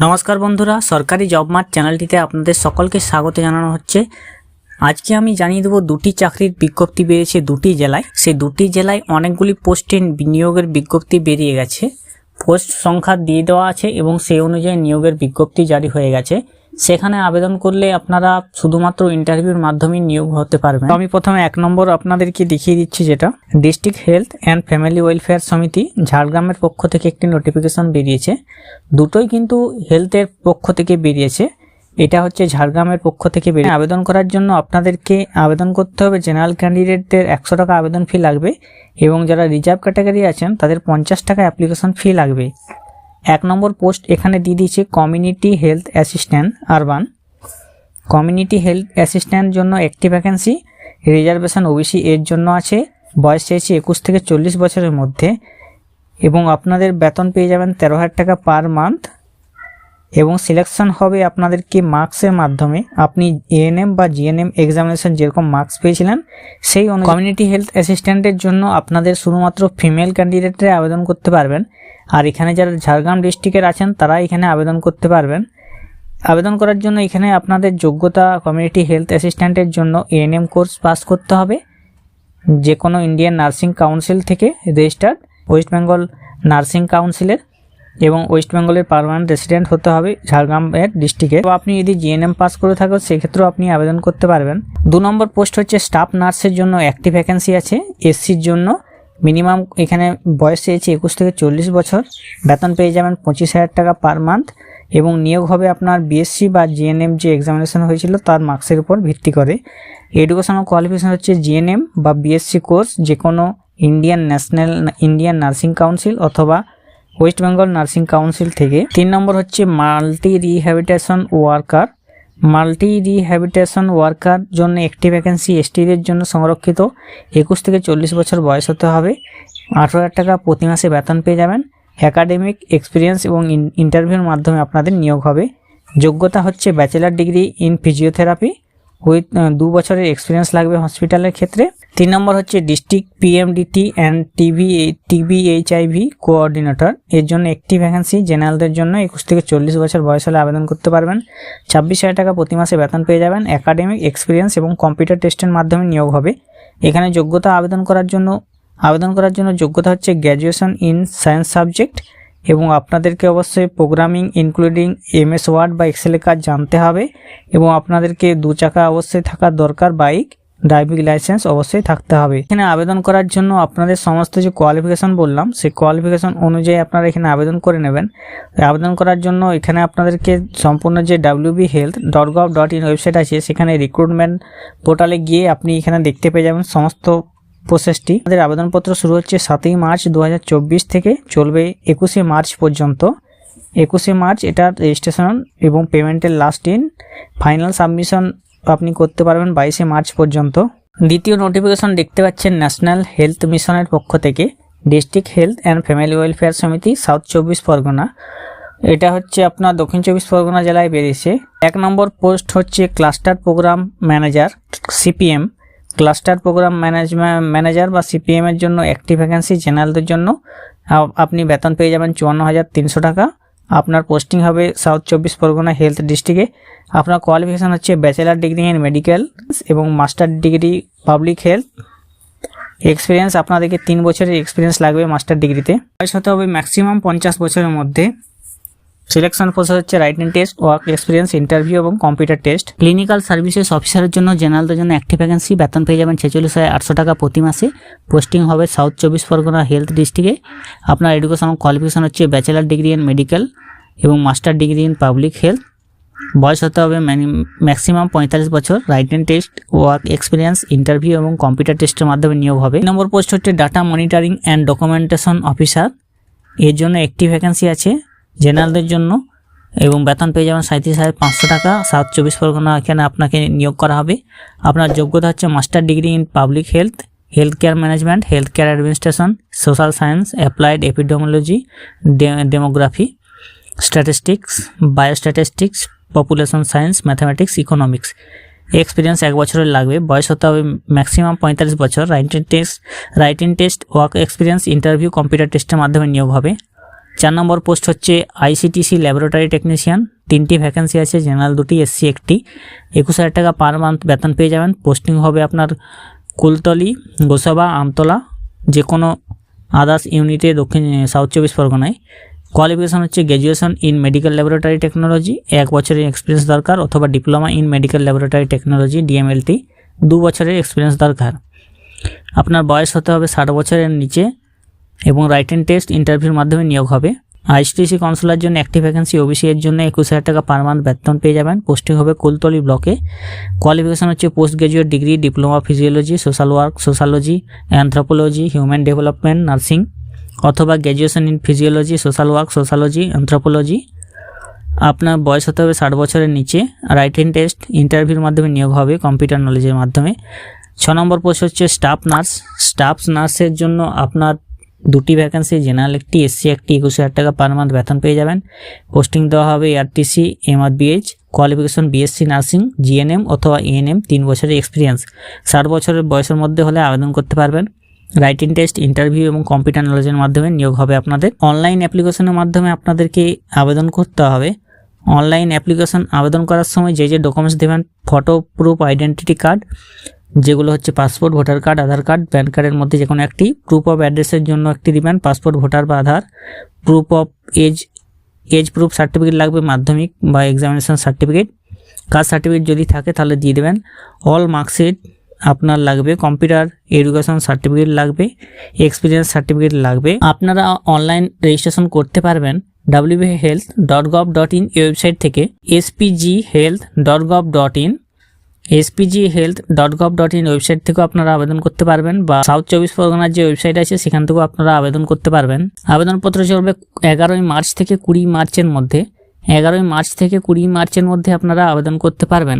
নমস্কার বন্ধুরা, সরকারি জব মার্ট চ্যানেলটিতে আপনাদের সকলকে স্বাগত জানানো হচ্ছে। আজকে আমি জানিয়ে দেবো দুটি চাকরির বিজ্ঞপ্তি বেরিয়েছে দুটি জেলায়। সেই দুটি জেলায় অনেকগুলি পোস্টে বিনিয়োগের বিজ্ঞপ্তি বেরিয়ে গেছে। পোস্ট সংখ্যা দিয়ে দেওয়া আছে এবং সেই অনুযায়ী নিয়োগের বিজ্ঞপ্তি জারি হয়ে গেছে। সেখানে আবেদন করলে আপনারা শুধুমাত্র ইন্টারভিউর মাধ্যমে নিয়োগ হতে পারবেন। আমি প্রথমে এক নম্বর আপনাদেরকে দেখিয়ে দিচ্ছি যেটা। District health and family welfare সমিতি ঝাড়গ্রামের পক্ষ থেকে একটি নোটিফিকেশন বেরিয়েছে। দুটোই কিন্তু হেলথের পক্ষ থেকে বেরিয়েছে। এটা হচ্ছে ঝাড়গ্রামের পক্ষ থেকে বেরিয়ে আবেদন করার জন্য আপনাদেরকে আবেদন করতে হবে। জেনারেল ক্যান্ডিডেটদের একশো টাকা আবেদন ফি লাগবে এবং যারা রিজার্ভ ক্যাটাগরি আছেন, তাদের পঞ্চাশ টাকা অ্যাপ্লিকেশন ফি লাগবে। এক নম্বর পোস্ট এখানে দিয়ে দিয়েছে community health assistant, urban. Community health assistant জন্য একটি ভ্যাকেন্সি রিজার্ভেশন ওবিসি এর জন্য আছে। বয়স চেয়েছি একুশ থেকে চল্লিশ বছরের মধ্যে। এবং আপনাদের বেতন পেয়ে যাবেন তেরো হাজার টাকা পার মান্থ এবং সিলেকশন হবে আপনাদেরকে মার্কসের মাধ্যমে। আপনি এএনএম বা জিএনএম এক্সামিনেশন যেরকম মার্কস পেয়েছিলেন, সেই কমিউনিটি হেলথ অ্যাসিস্ট্যান্টের জন্য আপনাদের শুধুমাত্র ফিমেল ক্যান্ডিডেটরা আবেদন করতে পারবেন। আর এখানে যারা ঝাড়গ্রাম ডিস্ট্রিক্টের আছেন তারা এখানে আবেদন করতে পারবেন। আবেদন করার জন্য এখানে আপনাদের যোগ্যতা কমিউনিটি হেলথ অ্যাসিস্ট্যান্টের জন্য এএনএম কোর্স পাস করতে হবে। যে কোনো ইন্ডিয়ান নার্সিং কাউন্সিল থেকে রেজিস্টার্ড ওয়েস্ট বেঙ্গল নার্সিং কাউন্সিলের এবং ওয়েস্ট বেঙ্গলের পারমানেন্ট রেসিডেন্ট হতে হবে ঝাড়গ্রামের ডিস্ট্রিক্টে তো আপনি যদি জিএনএম পাস করে থাকেন, সেক্ষেত্রেও আপনি আবেদন করতে পারবেন। দু নম্বর পোস্ট হচ্ছে স্টাফ নার্সের জন্য একটি ভ্যাকেন্সি আছে এসসির জন্য। মিনিমাম এখানে বয়স চেয়েছে একুশ থেকে চল্লিশ বছর। বেতন পেয়ে যাবেন পঁচিশ হাজার টাকা পার মান্থ এবং নিয়োগ হবে আপনার বিএসসি বা জিএনএম যে এক্সামিনেশন হয়েছিল তার মার্কসের উপর ভিত্তি করে। এডুকেশনাল কোয়ালিফিকেশন হচ্ছে জিএনএম বা বিএসসি কোর্স যে কোনো Indian national Indian nursing council অথবা ওয়েস্ট বেঙ্গল নার্সিং কাউন্সিল থেকে। তিন নম্বর হচ্ছে multi rehabilitation worker multi rehabilitation worker জন্য একটি ভ্যাকেন্সি এসটিদের জন্য সংরক্ষিত। একুশ থেকে চল্লিশ বছর বয়স হতে হবে। আঠেরো হাজার টাকা প্রতি মাসে বেতন পেয়ে যাবেন। অ্যাকাডেমিক এক্সপিরিয়েন্স এবং ইন্টারভিউর মাধ্যমে আপনাদের নিয়োগ হবে। যোগ্যতা হচ্ছে bachelor degree in physiotherapy with দু বছরের এক্সপিরিয়েন্স লাগবে হসপিটালের ক্ষেত্রে। তিন নম্বর হচ্ছে district PMDT and TB TB HIV coordinator এর জন্য একটি ভ্যাকেন্সি জেনারেলদের জন্য একুশ থেকে চল্লিশ বছর বয়স হলে আবেদন করতে পারবেন। ছাব্বিশ হাজার টাকা প্রতি মাসে বেতন পেয়ে যাবেন। একাডেমিক এক্সপিরিয়েন্স এবং কম্পিউটার টেস্টের মাধ্যমে নিয়োগ হবে। এখানে যোগ্যতা আবেদন করার জন্য, আবেদন করার জন্য যোগ্যতা হচ্ছে গ্র্যাজুয়েশন ইন সায়েন্স সাবজেক্ট এবং আপনাদেরকে অবশ্যই প্রোগ্রামিং ইনক্লুডিং এমএস ওয়ার্ড বা এক্সেলের কাজ জানতে হবে এবং আপনাদেরকে দু চাকা অবশ্যই থাকার দরকার বাইক ড্রাইভিং লাইসেন্স অবশ্যই থাকতে হবে। এখানে আবেদন করার জন্য আপনাদের সমস্ত যে কোয়ালিফিকেশন বললাম, সেই কোয়ালিফিকেশন অনুযায়ী আপনারা এখানে আবেদন করে নেবেন। আবেদন করার জন্য এখানে আপনাদেরকে সম্পূর্ণ যে WB health dot gov dot in website আছে, সেখানে রিক্রুটমেন্ট পোর্টালে গিয়ে আপনি এখানে দেখতে পেয়ে যাবেন সমস্ত প্রসেসটি। আমাদের আবেদনপত্র শুরু হচ্ছে সাতই মার্চ দু হাজার চব্বিশ থেকে চলবে একুশে মার্চ পর্যন্ত। একুশে মার্চ এটার রেজিস্ট্রেশন এবং পেমেন্টের লাস্ট দিন ফাইনাল সাবমিশন আপনি করতে পারবেন বাইশে মার্চ পর্যন্ত। দ্বিতীয় নোটিফিকেশন দেখতে পাচ্ছেন ন্যাশনাল হেলথ মিশনের পক্ষ থেকে। District health and family welfare সমিতি সাউথ চব্বিশ পরগনা। এটা হচ্ছে আপনার দক্ষিণ চব্বিশ পরগনা জেলায় বেরিয়েছে। এক নম্বর পোস্ট হচ্ছে cluster program manager CPM cluster program manager বা সিপিএম এর জন্য একটি ভ্যাকেন্সি জেনারেলদের জন্য আপনি বেতন পেয়ে যাবেন চুয়ান্ন হাজার তিনশো টাকা। আপনার পোস্টিং হবে সাউথ চব্বিশ পরগনা হেলথ ডিস্ট্রিক্টে আপনার কোয়ালিফিকেশান হচ্ছে ব্যাচেলার ডিগ্রি ইন মেডিকেল এবং master degree public health experience আপনাদেরকে তিন বছরের এক্সপিরিয়েন্স লাগবে মাস্টার ডিগ্রিতে বয়স হতে হবে ম্যাক্সিমাম পঞ্চাশ বছরের মধ্যে। সিলেকশন প্রসেস হচ্ছে writing test work experience interview এবং কম্পিউটার টেস্ট ক্লিনিক্যাল সার্ভিসেস অফিসারের জন্য জেনারেলদের জন্য একটি ভ্যাকেন্সি বেতন পেয়ে যাবেন ছেচল্লিশ হাজার আটশো টাকা প্রতি মাসে। পোস্টিং হবে সাউথ চব্বিশ পরগনা হেলথ ডিস্ট্রিক্টে আপনার এডুকেশন কোয়ালিফিকেশন হচ্ছে ব্যাচেলার ডিগ্রি ইন মেডিকেল এবং master degree in public health বয়স হতে হবে ম্যাক্সিমাম পঁয়তাল্লিশ বছর। Writing test work experience interview এবং কম্পিউটার টেস্টের মাধ্যমে নিয়োগ হবে। নম্বর পোস্ট হচ্ছে data monitoring and documentation officer এর জন্য একটি ভ্যাকেন্সি আছে। জেনারেলদের জন্য এবং বেতন পেয়ে যাবেন সাঁত্রিশ হাজার পাঁচশো টাকা। সাত চব্বিশ পরগনা এখানে আপনাকে নিয়োগ করা হবে। আপনার যোগ্যতা হচ্ছে master degree in public health health care management health care administration, social science applied epidemiology demography, statistics, biostatistics, population science, mathematics, economics. Experience এক বছরের লাগবে। বয়স হতে হবে ম্যাক্সিমাম পঁয়তাল্লিশ বছর। Writing test writing test, work experience, interview, computer টেস্টের মাধ্যমে নিয়োগ হবে। চার নম্বর পোস্ট হচ্ছে আইসিটিসি ল্যাবরেটরি টেকনিশিয়ান। তিনটি ভ্যাকেন্সি আছে, জেনারেল দুটি, এসসি একটি। একুশ হাজার টাকা পার মান্থ বেতন পেয়ে যাবেন। পোস্টিং হবে আপনার কুলতলি, গোসাবা, আমতলা যে কোনো আদার্স ইউনিটে দক্ষিণ সাউথ চব্বিশ পরগনায়। কোয়ালিফিকেশন হচ্ছে graduation in medical laboratory technology এক বছরের এক্সপিরিয়েন্স দরকার, অথবা diploma in medical laboratory technology DMLT দু বছরের এক্সপিরিয়েন্স দরকার। আপনার বয়স হতে হবে ষাট বছরের নিচে এবং রাইটেন টেস্ট ইন্টারভিউর মাধ্যমে নিয়োগ হবে। আইসটিসি কাউন্সিলার জন্য একটি ভ্যাকেন্সি ওবিসি এর জন্য একুশ হাজার টাকা পার মান্থ বেতন পেয়ে যাবেন। পোস্টিং হবে কুলতলি ব্লকে কোয়ালিফিকেশন হচ্ছে post graduate degree diploma physiology social work sociology anthropology human development nursing অথবা graduation in physiology social work sociology anthropology আপনার বয়স হতে হবে ষাট বছরের নিচে। রাইট রাইটিং টেস্ট ইন্টারভিউর মাধ্যমে নিয়োগ হবে কম্পিউটার নলেজের মাধ্যমে। ছ নম্বর পোস্ট হচ্ছে স্টাফ নার্স স্টাফ নার্সের জন্য আপনার দুটি ভ্যাকেন্সি জেনারেল একটি এসসি একটি, একুশ হাজার টাকা পার মান্থ বেতন পেয়ে যাবেন। পোস্টিং দেওয়া হবে ARTC MRBH qualification BSc nursing GNM অথবা এএনএম তিন বছরের এক্সপিরিয়েন্স ষাট বছরের বয়সের মধ্যে হলে আবেদন করতে পারবেন। রাইটিং টেস্ট ইন্টারভিউ এবং কম্পিউটার নলেজের মাধ্যমে নিয়োগ হবে আপনাদের। অনলাইন অ্যাপ্লিকেশনের মাধ্যমে আপনাদেরকে আবেদন করতে হবে। অনলাইন অ্যাপ্লিকেশন আবেদন করার সময় যে যে ডকুমেন্টস দেবেন ফটো প্রুফ আইডেন্টিটি কার্ড যেগুলো হচ্ছে passport voter card Aadhaar card PAN কার্ডের মধ্যে যে কোনো একটি প্রুফ অফ অ্যাড্রেসের জন্য একটি দিবেন। পাসপোর্ট ভোটার বা Aadhaar proof of age age proof certificate লাগবে, মাধ্যমিক বা এক্সামিনেশন সার্টিফিকেট কাস্ট সার্টিফিকেট যদি থাকে তাহলে দিয়ে দেবেন। অল মার্কশিট আপনার লাগবে কম্পিউটার এডুকেশন সার্টিফিকেট লাগবে এক্সপিরিয়েন্স সার্টিফিকেট লাগবে। আপনারা অনলাইন রেজিস্ট্রেশন করতে পারবেন WB health dot gov dot in website থেকে SPG health dot gov dot in SPG health dot gov dot in website থেকেও আপনারা আবেদন করতে পারবেন বা সাউথ চব্বিশ পরগনার যে ওয়েবসাইট আছে, সেখান থেকেও আপনারা আবেদন করতে পারবেন। আবেদনপত্র চলবে এগারোই মার্চ থেকে কুড়ি মার্চের মধ্যে। এগারোই মার্চ থেকে কুড়ি মার্চের মধ্যে আপনারা আবেদন করতে পারবেন।